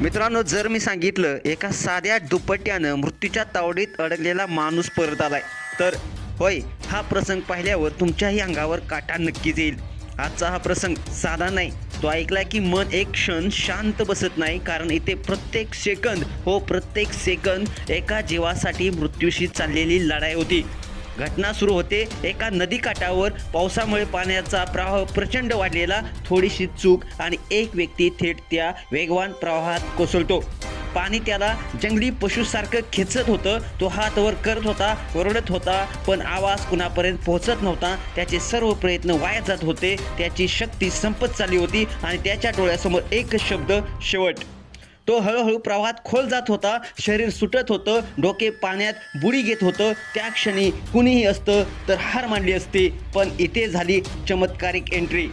मित्रांनो जर मी सांगितलं एका साध्या दुपट्ट्यानं मृत्यूच्या तावडीत अडकलेला माणूस परत आलाय तर होय हा प्रसंग पाहिल्यावर तुमच्याही अंगावर काटा नक्कीच येईल आजचा हा प्रसंग साधा नाही तो ऐकला की मन एक क्षण शांत बसत नाही कारण इथे प्रत्येक सेकंद हो प्रत्येक सेकंद एका जीवासाठी मृत्यूशी चाललेली लढाई होती. घटना सुरू होते. एका नदीकाठावर पावसामुळे पाण्याचा प्रवाह प्रचंड वाढलेला. थोडीशी चूक आणि एक व्यक्ती थेट त्या वेगवान प्रवाहात कोसळतो. पाणी त्याला जंगली पशुसारखं खेचत होतं. तो हात वर करत होता ओरडत होता पण आवाज कुणापर्यंत पोहोचत नव्हता. त्याचे सर्व प्रयत्न वाया जात होते. त्याची शक्ती संपत चालली होती आणि त्याच्या डोळ्यासमोर एकच शब्द शेवट. तो हळूहळू प्रवाहात खोल जात होता शरीर सुटत होतं डोके पाण्यात बुडी घेत होतं. त्या क्षणी कुणीही असतं तर हार मांडली असती पण इथे झाली चमत्कारिक एंट्री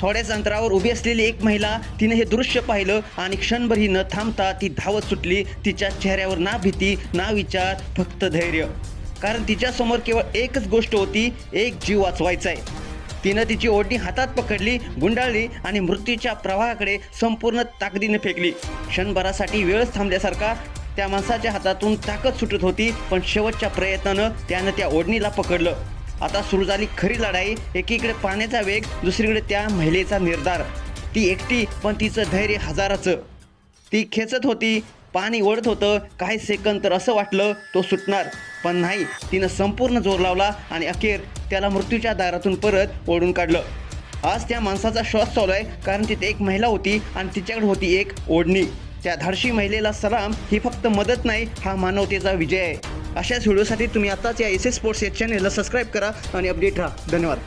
थोड्याच अंतरावर उभी असलेली एक महिला तिने हे दृश्य पाहिलं आणि क्षणभरही न थांबता ती धावत सुटली. तिच्या चेहऱ्यावर ना भीती ना विचार फक्त धैर्य. कारण तिच्यासमोर केवळ एकच गोष्ट होती एक जीव वाचवायचा आहे तिनं तिची ओढणी हातात पकडली गुंडाळली आणि मृत्यूच्या प्रवाहाकडे संपूर्ण ताकदीने फेकली. क्षणभरासाठी वेळच थांबल्यासारखा त्या माणसाच्या हातातून ताकद सुटत होती पण शेवटच्या प्रयत्नानं त्यानं त्या ओढणीला पकडलं. आता सुरू झाली खरी लढाई एकीकडे पाण्याचा वेग दुसरीकडे त्या महिलेचा निर्धार. ती एकटी पण तिचं धैर्य हजाराचं. ती खेचत होती पाणी ओढत होतं काही सेकंद तर असं वाटलं तो सुटणार. पण नाही तिनं संपूर्ण जोर लावला आणि अखेर त्याला मृत्यूच्या दारातून परत ओढून काढलं. आज त्या माणसाचा श्वास चालू आहे कारण तिथे एक महिला होती आणि तिच्याकडे होती एक ओढणी. त्या धाडशी महिलेला सलाम ही फक्त मदत नाही हा मानवतेचा विजय आहे. अशाच व्हिडिओसाठी तुम्ही आताच या एस एस स्पोर्ट्स या चॅनेलला सबस्क्राईब करा आणि अपडेट राहा. धन्यवाद.